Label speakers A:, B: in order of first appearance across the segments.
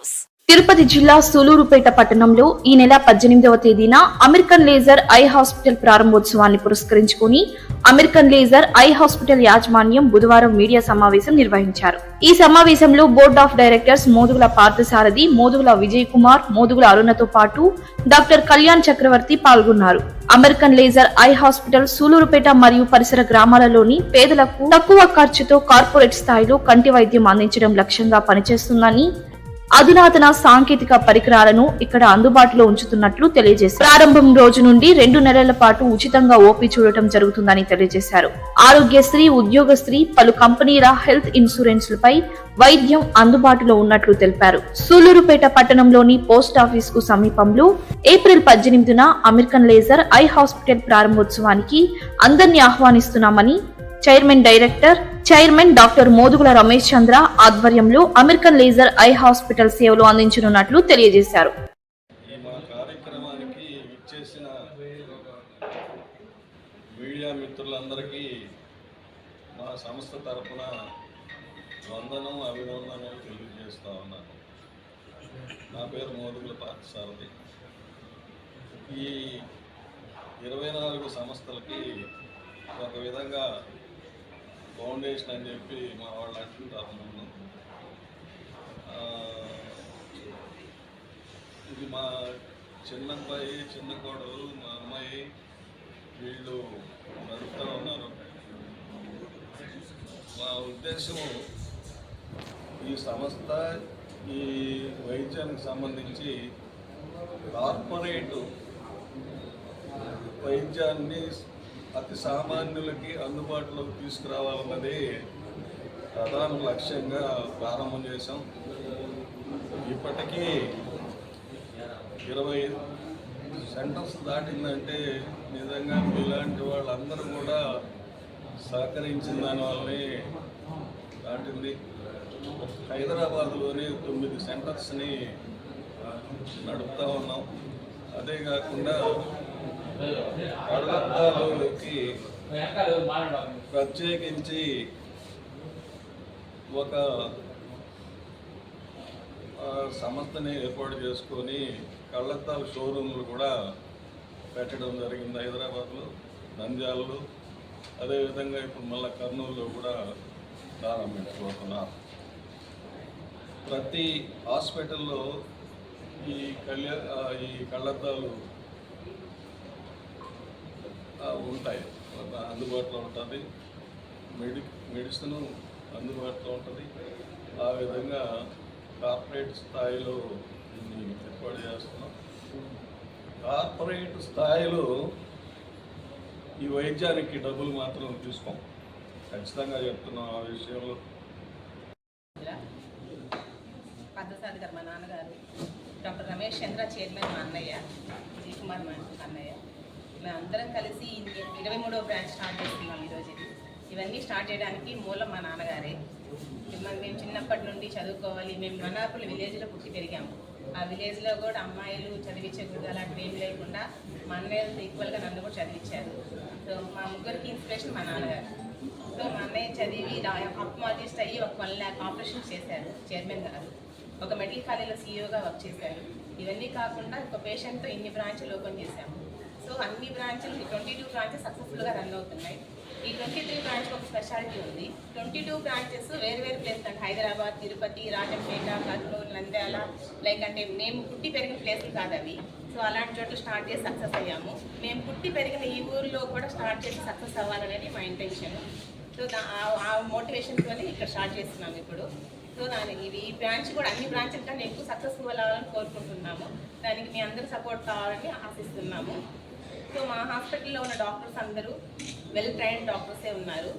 A: News
B: Tirupati జిల్లా సూలూరుపేట పట్టణంలో ఈ నెల పద్దెనిమిదవ తేదీన అమెరికన్ లేజర్ ఐ హాస్పిటల్ ప్రారంభోత్సవాన్ని పురస్కరించుకుని అమెరికన్ లేజర్ ఐ హాస్పిటల్ యాజమాన్యం బుధవారం మీడియా సమావేశం నిర్వహించారు. ఈ సమావేశంలో board of directors Modugula Parthasarathi Modugula Vijay Kumar Modugula అరుణతో పాటు డాక్టర్ కళ్యాణ్ చక్రవర్తి పాల్గొన్నారు. American laser eye hospital Sullurpeta మరియు పరిసర గ్రామాలలోని పేదలకు తక్కువ ఖర్చుతో కార్పొరేట్ స్థాయిలో కంటి వైద్యం అందించడం లక్ష్యంగా పనిచేస్తుందని అధునాతన సాంకేతిక పరికరాలను ఇక్కడ అందుబాటులో ఉంచుతున్నట్లు తెలియజేశారు. ప్రారంభం రోజు నుండి రెండు నెలల పాటు ఉచితంగా ఓపీ చూడటం జరుగుతుందని తెలియజేశారు. ఆరోగ్యశ్రీ ఉద్యోగశ్రీ పలు కంపెనీల హెల్త్ ఇన్సూరెన్స్లపై వైద్యం అందుబాటులో ఉన్నట్లు తెలిపారు. సూలూరుపేట పట్టణంలోని పోస్ట్ ఆఫీస్కు సమీపంలో ఏప్రిల్ పద్దెనిమిదిన అమెరికన్ లేజర్ ఐ హాస్పిటల్ ప్రారంభోత్సవానికి అందరినీ ఆహ్వానిస్తున్నామని chairman director chairman doctor Modugula Ramesh Chandra ఆధ్వర్యంలో అమెరికన్ లేజర్ ఐ హాస్పిటల్ సేవలు అందించనున్నట్లు తెలియజేశారు.
C: మీడియా మిత్రులందరికీ మా సంస్థ వందనం అభినందనలు తెలియజేస్తా ఉన్నాను. నా పేరు మోదుగుల పార్థసారథి ఈ ఇరవై నాలుగు సంస్థలకి ఒక విధంగా ఫౌండేషన్ అని చెప్పి మా వాళ్ళు అంటుంటారు నన్ను ఇది మా చిన్నబ్బాయి చిన్న కోడలు మా అమ్మాయి వీళ్ళు నడుపుతూ ఉన్నారు. మా ఉద్దేశము ఈ సంస్థ ఈ వైద్యానికి సంబంధించి కార్పొరేట్ వైద్యాన్ని అతి సామాన్యులకి అందుబాటులోకి తీసుకురావాలన్నది ప్రధాన లక్ష్యంగా ప్రారంభం చేశాం. ఇప్పటికీ ఇరవై సెంటర్స్ దాటిందంటే నిజంగా ఇలాంటి వాళ్ళందరూ కూడా సహకరించిన దానివల్లనే దాటింది. హైదరాబాద్లోని తొమ్మిది సెంటర్స్ని నడుపుతా ఉన్నాం. అదే కాకుండా కళ్ళద్దాలకి ప్రత్యేకించి ఒక సంస్థని ఏర్పాటు చేసుకొని కళ్ళద్దాల షోరూమ్లు కూడా పెట్టడం జరిగింది హైదరాబాద్లో నంద్యాలలో. అదేవిధంగా ఇప్పుడు మళ్ళీ కర్నూలులో కూడా ప్రారంభించబోతున్నారు ప్రతి హాస్పిటల్లో ఈ కళ్యా ఈ కళ్ళద్దాలు ఉంటాయి. అందుబాటులో ఉంటుంది. మెడి మెడిసిన్ అందుబాటులో ఉంటుంది. ఆ విధంగా కార్పొరేట్ స్థాయిలో దీన్ని ఏర్పాటు చేస్తున్నాం. కార్పొరేట్ స్థాయిలో ఈ వైద్యానికి డబ్బులు మాత్రం తీసుకోం. ఖచ్చితంగా చెప్తున్నాం ఆ విషయంలో
D: పద్దసారి గారు మా నాన్నగారు డాక్టర్ రమేష్ చంద్ర చైర్మన్ మా అన్నయ్య విజయ్ కుమార్ మా అన్నయ్య. మేము అందరం కలిసి ఇరవై మూడవ బ్రాంచ్ స్టార్ట్ చేస్తున్నాం ఈరోజు ఇవన్నీ స్టార్ట్ చేయడానికి మూలం మా నాన్నగారే. మరి మేము చిన్నప్పటి నుండి చదువుకోవాలి. మేము మనాపుల విలేజ్లో పుట్టి పెరిగాము ఆ విలేజ్లో కూడా అమ్మాయిలు చదివించకూడదు అలాంటివి ఏం లేకుండా మా అన్నయ్యలతో ఈక్వల్గా నన్ను కూడా చదివించారు. సో మా ముగ్గురికి ఇన్స్పిరేషన్ మా నాన్నగారు. సో మా అన్నయ్య చదివి అప్మాలజిస్ట్ అయ్యి ఒక వన్ ల్యాక్ ఆపరేషన్ చేశారు చైర్మన్ గారు. ఒక మెడికల్ కాలేజ్లో సీఈఓగా వర్క్ చేశారు. ఇవన్నీ కాకుండా ఒక పేషెంట్తో ఇన్ని బ్రాంచ్లు ఓపెన్ చేశాము. సో అన్ని బ్రాంచ్లు ట్వంటీ టూ బ్రాంచెస్ సక్సెస్ఫుల్గా రన్ అవుతున్నాయి. ఈ ట్వంటీ త్రీ బ్రాంచ్ ఒక స్పెషాలిటీ ఉంది. ట్వంటీ టూ బ్రాంచెస్ వేరు వేరు ప్లేస్ అంటే హైదరాబాద్ తిరుపతి రాజంపేట కర్నూలు నంద్యాల లైక్ అంటే మేము పుట్టి పెరిగిన ప్లేసులు కాదు అవి. సో అలాంటి చోట్ల స్టార్ట్ చేసి సక్సెస్ అయ్యాము. మేము పుట్టి పెరిగిన ఈ ఊరిలో కూడా స్టార్ట్ చేసి సక్సెస్ అవ్వాలనేది మా ఇంటెన్షన్ సో ఆ- మోటివేషన్తోనే ఇక్కడ స్టార్ట్ చేస్తున్నాము ఇప్పుడు. సో దానికి ఇది ఈ బ్రాంచ్ కూడా అన్ని బ్రాంచ్ల కన్నా ఎక్కువ సక్సెస్ఫుల్ అవ్వాలని కోరుకుంటున్నాము. దానికి మీ అందరి సపోర్ట్ కావాలని ఆశిస్తున్నాము. సో మా హాస్పిటల్లో ఉన్న డాక్టర్స్ అందరూ వెల్ ట్రైన్డ్ డాక్టర్సే ఉన్నారు.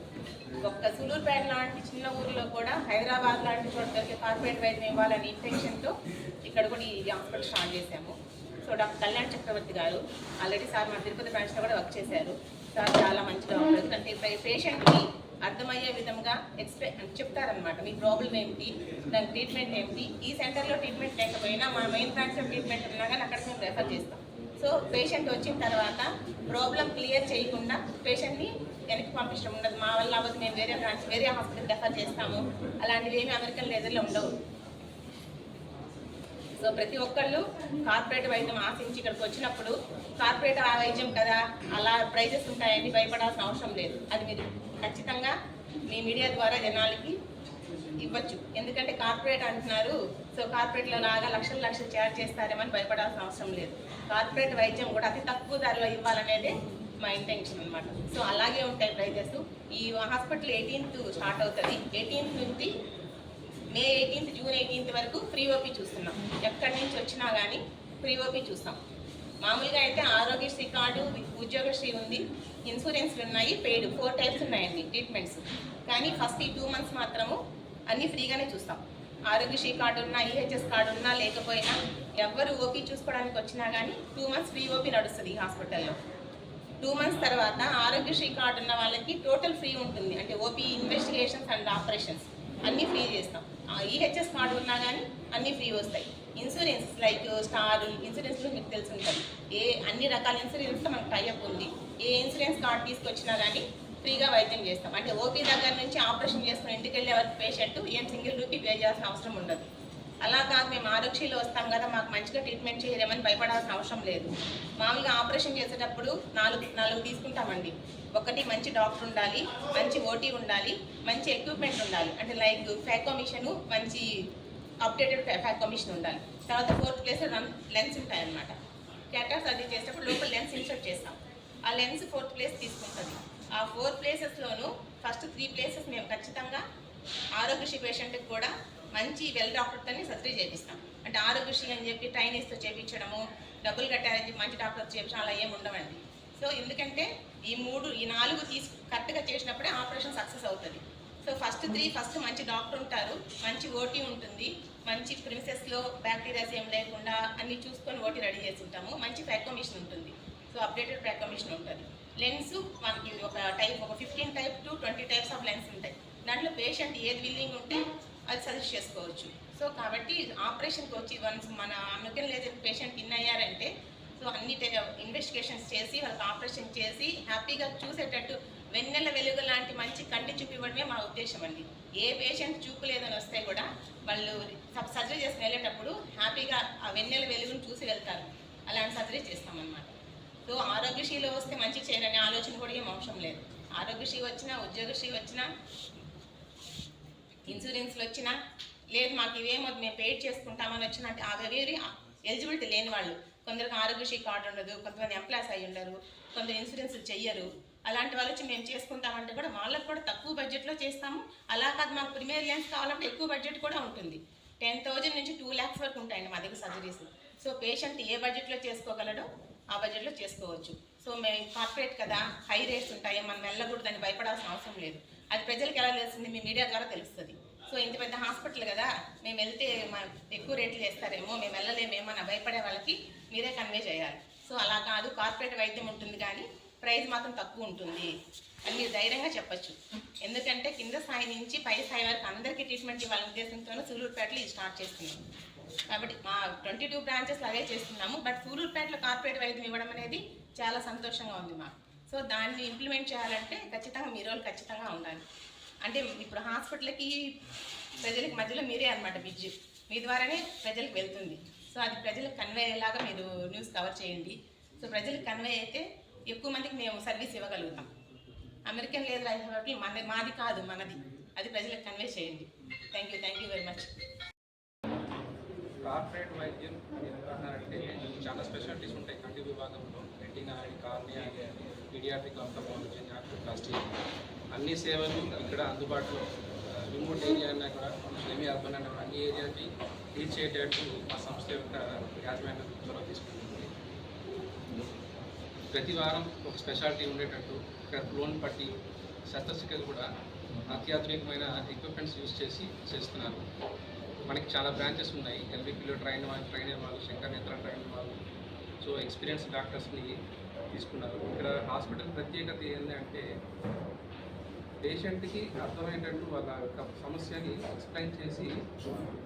D: ఒక్క సులూరుపేట లాంటి చిన్న ఊర్లో కూడా హైదరాబాద్ లాంటి చోట్లకి కార్పొరేట్ వైద్యం ఇవ్వాలని ఇంటెన్షన్తో ఇక్కడ కూడా ఈ హాస్పిటల్ స్టార్ట్ చేశాము. సో డాక్టర్ కళ్యాణ్ చక్రవర్తి గారు ఆల్రెడీ సార్ మా తిరుపతి బ్రాంచ్లో కూడా వర్క్ చేశారు. సార్ చాలా మంచి డాక్టర్. అంటే పేషెంట్కి అర్థమయ్యే విధంగా ఎక్స్ప్లెయిన్ చెప్తారనమాట మీ ప్రాబ్లం ఏంటి? దాని ట్రీట్మెంట్ ఏంటి? ఈ సెంటర్లో ట్రీట్మెంట్ లేకపోయినా మా మెయిన్ బ్రాంచ్లో ట్రీట్మెంట్ ఉన్నా కానీ అక్కడ మేము రెఫర్ చేస్తాం. సో పేషెంట్ వచ్చిన తర్వాత ప్రాబ్లం క్లియర్ చేయకుండా పేషెంట్ని వెనక్కి పంపించడం ఉండదు. మా వల్ల అవ్వదు మేము వేరే బ్రాంచ్ వేరే హాస్పిటల్ రెఫర్ చేస్తాము. అలాంటివి ఏమి అమెరికన్ లేజర్లో ఉండవు. సో ప్రతి ఒక్కళ్ళు కార్పొరేట్ వైద్యం ఆశించి ఇక్కడికి వచ్చినప్పుడు కార్పొరేట్ ఆ వైద్యం కదా అలా ప్రైజెస్ ఉంటాయని భయపడాల్సిన అవసరం లేదు. అది మీరు ఖచ్చితంగా మీ మీడియా ద్వారా జనాలకి ఇవ్వచ్చు. ఎందుకంటే కార్పొరేట్ అంటున్నారు సో కార్పొరేట్లో లాగా లక్షల లక్షలు ఛార్జ్ చేస్తారేమని భయపడాల్సిన అవసరం లేదు. కార్పొరేట్ వైద్యం కూడా అతి తక్కువ ధరలో ఇవ్వాలనేదే మా ఇంటెన్షన్ అనమాట సో అలాగే ఉంటాయి ప్రైజెస్. ఈ హాస్పిటల్ ఎయిటీన్త్ స్టార్ట్ అవుతుంది. ఎయిటీన్త్ నుంచి మే ఎయిటీన్త్ జూన్ ఎయిటీన్త్ వరకు ఫ్రీ ఓపీ చూస్తున్నాం. ఎక్కడి నుంచి వచ్చినా కానీ ఫ్రీ ఓపీ చూస్తాం. మామూలుగా అయితే ఆరోగ్యశ్రీ కార్డు ఉద్యోగశ్రీ ఉంది ఇన్సూరెన్స్లు ఉన్నాయి పెయిడ్ ఫోర్ టైప్స్ ఉన్నాయండి ట్రీట్మెంట్స్ కానీ ఫస్ట్ ఈ టూ మంత్స్ మాత్రము అన్నీ ఫ్రీగానే చూస్తాం. ఆరోగ్యశ్రీ కార్డు ఉన్నా ఈహెచ్ఎస్ కార్డు ఉన్నా లేకపోయినా ఎవరు ఓపీ చూసుకోవడానికి వచ్చినా కానీ టూ మంత్స్ ఫ్రీ ఓపీ నడుస్తుంది ఈ హాస్పిటల్లో. టూ మంత్స్ తర్వాత ఆరోగ్యశ్రీ కార్డు ఉన్న వాళ్ళకి టోటల్ ఫ్రీ ఉంటుంది. అంటే ఓపీ ఇన్వెస్టిగేషన్స్ అండ్ ఆపరేషన్స్ అన్నీ ఫ్రీ చేస్తాం. ఈహెచ్ఎస్ కార్డు ఉన్నా కానీ అన్నీ ఫ్రీ వస్తాయి. ఇన్సూరెన్స్ లైక్ స్టార్ ఇన్సూరెన్స్లు మీకు తెలిసి ఉంటుంది. ఏ అన్ని రకాల ఇన్సూరెన్స్తో మనకు టైఅప్ ఉంది. ఏ ఇన్సూరెన్స్ కార్డు తీసుకొచ్చినా కానీ ఫ్రీగా వైద్యం చేస్తాం. అంటే ఓపీ దగ్గర నుంచి ఆపరేషన్ చేసుకుని ఇంటికి వెళ్ళే వరకు పేషెంట్ ఏం సింగిల్ రూపీ పే చేయాల్సిన అవసరం ఉండదు. అలా కాదు మేము ఆరోగ్యలో వస్తాం కదా మాకు మంచిగా ట్రీట్మెంట్ చేయలేమని భయపడాల్సిన అవసరం లేదు. మామూలుగా ఆపరేషన్ చేసేటప్పుడు నాలుగు నాలుగు తీసుకుంటామండి. ఒకటి మంచి డాక్టర్ ఉండాలి మంచి ఓటీ ఉండాలి మంచి ఎక్విప్మెంట్ ఉండాలి. అంటే లైక్ ఫ్యాకోమిషను మంచి అప్డేటెడ్ ఫ్యాకోమిషన్ ఉండాలి. తర్వాత ఫోర్త్ ప్లేస్ లెన్స్ ఉంటాయన్నమాట. క్యాటాస్ అది చేసేటప్పుడు లోపల లెన్స్ ఇన్సర్ట్ చేస్తాం. ఆ లెన్స్ ఫోర్త్ ప్లేస్ తీసుకుంటుంది. ఆ ఫోర్ ప్లేసెస్లోనూ ఫస్ట్ త్రీ ప్లేసెస్ మేము ఖచ్చితంగా ఆరోగ్యశ్రీ పేషెంట్కి కూడా మంచి వెల్ డాక్టర్తోనే సర్జరీ చేపిస్తాం. అంటే ఆరోగ్యశ్రీ అని చెప్పి ట్రైనీస్తో చేయించడము డబ్బులు కట్టారని చెప్పి మంచి డాక్టర్ చేయించడం అలా ఏమి ఉండవండి. సో ఎందుకంటే ఈ మూడు ఈ నాలుగు తీసు కరెక్ట్గా చేసినప్పుడే ఆపరేషన్ సక్సెస్ అవుతుంది. సో ఫస్ట్ త్రీ ఫస్ట్ మంచి డాక్టర్ ఉంటారు. మంచి ఓటీ ఉంటుంది. మంచి ప్రిన్సెస్లో బ్యాక్టీరియాస్ ఏం లేకుండా అన్ని చూసుకొని ఓటీ రెడీ చేసి ఉంటాము. మంచి ఫ్యాకోమిషన్ ఉంటుంది. సో అప్డేటెడ్ ప్రెకమిషన్ ఉంటుంది. లెన్స్ మనకి ఒక టైప్ ఒక fifteen type two twenty types of lens ఉంటాయి. దాంట్లో పేషెంట్ ఏది విల్లింగ్ ఉంటే అది సజెస్ట్ చేసుకోవచ్చు. సో కాబట్టి ఆపరేషన్కి వచ్చి వన్స్ మన అమెరికన్ లేజర్ పేషెంట్ ఇన్ అయ్యారంటే సో అన్ని ఇన్వెస్టిగేషన్స్ చేసి వాళ్ళకి ఆపరేషన్ చేసి హ్యాపీగా చూసేటట్టు వెన్నెల వెలుగు లాంటి మంచి కంటి చూపివ్వడమే మా ఉద్దేశం అండి. ఏ పేషెంట్ చూపు లేదని వస్తే కూడా వాళ్ళు సర్జరీ చేసి వెళ్ళేటప్పుడు హ్యాపీగా ఆ వెన్నెల వెలుగును చూసి వెళ్తారు. అలాంటి సర్జరీ చేస్తామన్నమాట. సో ఆరోగ్యశ్రీలో వస్తే మంచి చేయాలనే ఆలోచన కూడా ఏం అవసరం లేదు. ఆరోగ్యశ్రీ వచ్చినా ఉద్యోగశ్రీ వచ్చినా ఇన్సూరెన్స్లు వచ్చినా లేదు మాకు ఇవేమో మేము పేడ్ చేసుకుంటామని వచ్చినా అంటే అవేవి ఎలిజిబిలిటీ లేని వాళ్ళు. కొందరికి ఆరోగ్యశ్రీ కార్డు ఉండదు కొంతమంది ఎంప్లాయస్ అయి ఉండరు కొందరు ఇన్సూరెన్స్ చెయ్యరు. అలాంటి వాళ్ళు వచ్చి మేము చేసుకుంటామంటే కూడా వాళ్ళకి కూడా తక్కువ బడ్జెట్లో చేస్తాము. అలా కాదు మాకు ప్రీమియర్ లెన్స్ కావాలంటే ఎక్కువ బడ్జెట్ కూడా ఉంటుంది. టెన్ థౌజండ్ నుంచి టూ ల్యాక్స్ వరకు ఉంటాయండి మా దగ్గర సర్జరీస్. సో పేషెంట్ ఏ బడ్జెట్లో చేసుకోగలడో ఆ బడ్జెట్లో చేసుకోవచ్చు. సో మేము కార్పొరేట్ కదా హై రేట్స్ ఉంటాయి మనం వెళ్ళకూడదని భయపడాల్సిన అవసరం లేదు. అది ప్రజలకు ఎలా తెలుస్తుంది? మీ మీడియా ద్వారా తెలుస్తుంది. సో ఇంత పెద్ద హాస్పిటల్ కదా మేము వెళ్తే మా- ఎక్కువ రేట్లు చేస్తారేమో మేము వెళ్ళలేమేమో అని భయపడే వాళ్ళకి మీరే కన్వే చేయాలి. సో అలా కాదు కార్పొరేట్ వైద్యం ఉంటుంది కానీ ప్రైజ్ మాత్రం తక్కువ ఉంటుంది. అని మీరు ధైర్యంగా చెప్పొచ్చు. ఎందుకంటే కింద స్థాయి నుంచి పై స్థాయి వరకు అందరికీ ట్రీట్మెంట్ ఇవ్వాలనే ఉద్దేశంతోనే సూలూరుపేటలో ఇది స్టార్ట్ చేస్తున్నాం. కాబట్టి మా ట్వంటీ టూ బ్రాంచెస్ అదే చేస్తున్నాము. బట్ సూలూరుపేటలో కార్పొరేట్ వైద్యం ఇవ్వడం అనేది చాలా సంతోషంగా ఉంది మాకు. సో దాన్ని ఇంప్లిమెంట్ చేయాలంటే ఖచ్చితంగా మీ రోల్ ఖచ్చితంగా ఉండాలి. అంటే ఇప్పుడు హాస్పిటల్కి ప్రజలకి మధ్యలో మీరే అనమాట బిడ్జ్ మీ ద్వారానే ప్రజలకు వెళ్తుంది. సో అది ప్రజలకు కన్వే అయ్యేలాగా మీరు న్యూస్ కవర్ చేయండి. సో ప్రజలకు కన్వే అయితే ఎక్కువ మందికి మేము సర్వీస్ ఇవ్వగలుగుతాం. అమెరికన్ లేదు హోటల్ మన మాది కాదు మనది. అది ప్రజలకు కన్వే చేయండి. Thank you thank you very much
E: corporate వైద్యం అంటే చాలా స్పెషాలిటీస్ ఉంటాయి. కంటి విభాగంలో రెటీనా అని కార్నియా అని పీడియాట్రిక్ ఆర్థోపాలజీ ఆర్థోప్లాస్టీ అన్ని సేవలు ఇక్కడ అందుబాటులో రిమోట్ ఏరియా అన్నా కూడా సెమీ అర్బన్ అయినా అన్ని ఏరియాకి రీచ్ అయ్యేటట్టు మా సంస్థ యొక్క యాజమాన్య చొరవ తీసుకుంటుంది. ప్రతి వారం ఒక స్పెషాలిటీ ఉండేటట్టు ఇక్కడ లోన్ పట్టి శస్త్రచికిత్స కూడా అత్యాధునికమైన ఎక్విప్మెంట్స్ యూజ్ చేసి చేస్తున్నారు. మనకి చాలా బ్రాంచెస్ ఉన్నాయి. ఎల్బీపీలో ట్రైన్ వాళ్ళు ట్రైన్ వాళ్ళు శంకర్ నేత్ర ట్రైన్ వాళ్ళు. సో ఎక్స్పీరియన్స్ డాక్టర్స్ని తీసుకున్నారు. ఇక్కడ హాస్పిటల్ ప్రత్యేకత ఏంటంటే పేషెంట్కి అర్థమయ్యేటట్టు వాళ్ళ యొక్క సమస్యని ఎక్స్ప్లెయిన్ చేసి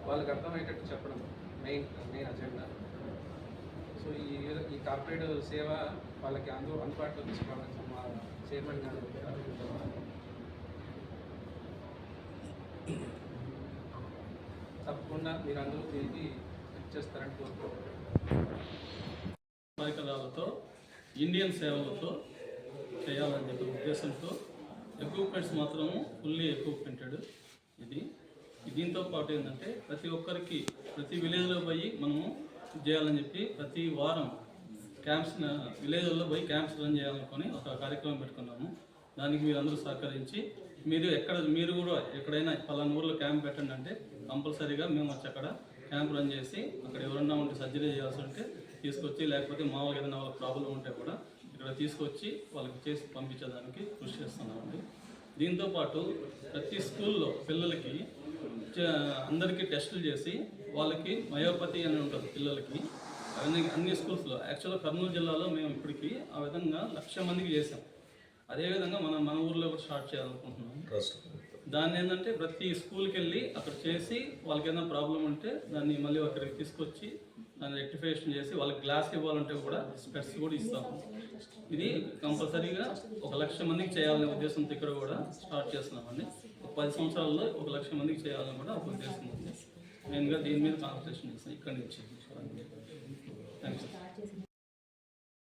E: వాళ్ళకి అర్థమయ్యేటట్టు చెప్పడం మెయిన్ మెయిన్ అజెండా. సో ఈ ఈ కార్పొరేట్ సేవ వాళ్ళకి అందు అందుబాటులో తీసుకోవాలని మా చైర్మన్ గారు తప్పకుండా మీరు అందరూ దీనికి చేస్తారని కోరుకుంటున్నాను.
F: ఇండియన్ సేవలతో చేయాలని చెప్పే ఉద్దేశంతో ఎక్విప్మెంట్స్ మాత్రము ఫుల్లీ ఎక్విప్మెంటెడ్ ఇది. దీంతో పాటు ఏంటంటే ప్రతి ఒక్కరికి ప్రతి విలేజ్లో పోయి మనము చేయాలని చెప్పి ప్రతి వారం క్యాంప్స్ విలేజ్లో పోయి క్యాంప్స్ రన్ చేయాలనుకొని ఒక కార్యక్రమం పెట్టుకున్నాము. దానికి మీరు అందరూ సహకరించి మీరు ఎక్కడ మీరు కూడా ఎక్కడైనా పలానా ఊర్లో క్యాంప్ పెట్టండి అంటే కంపల్సరీగా మేము వచ్చి అక్కడ క్యాంప్ రన్ చేసి అక్కడ ఎవరన్నా ఉంటే సర్జరీ చేయాల్సి ఉంటే తీసుకొచ్చి లేకపోతే మామూలుగా ఏదైనా వాళ్ళకి ప్రాబ్లం ఉంటే కూడా ఇక్కడ తీసుకొచ్చి వాళ్ళకి చేసి పంపించడానికి కృషి చేస్తున్నామండి. దీంతో పాటు ప్రతి స్కూల్లో పిల్లలకి అందరికీ టెస్టులు చేసి వాళ్ళకి మయోపతి అని ఉంటుంది పిల్లలకి. అన్ని అన్ని స్కూల్స్లో యాక్చువల్గా కర్నూలు జిల్లాలో మేము ఇప్పటికి ఆ విధంగా లక్ష మందికి చేసాం అదేవిధంగా మనం మన ఊర్లో కూడా స్టార్ట్ చేయాలనుకుంటున్నాం దాన్ని ఏంటంటే ప్రతి స్కూల్కి వెళ్ళి అక్కడ చేసి వాళ్ళకి ఏదైనా ప్రాబ్లం ఉంటే దాన్ని మళ్ళీ అక్కడికి తీసుకొచ్చి దాన్ని రెక్టిఫికేషన్ చేసి వాళ్ళకి గ్లాస్ ఇవ్వాలంటే కూడా స్పెట్స్ కూడా ఇస్తాము ఇది కంపల్సరీగా ఒక లక్ష మందికి చేయాలనే ఉద్దేశంతో ఇక్కడ కూడా స్టార్ట్ చేస్తున్నామండి ఒక పది సంవత్సరాల్లో ఒక లక్ష మందికి చేయాలని కూడా ఒక ఉద్దేశం ఉంది. మెయిన్గా దీని మీద కాన్సన్ట్రేషన్ చేస్తాం. ఇక్కడి నుంచి యూ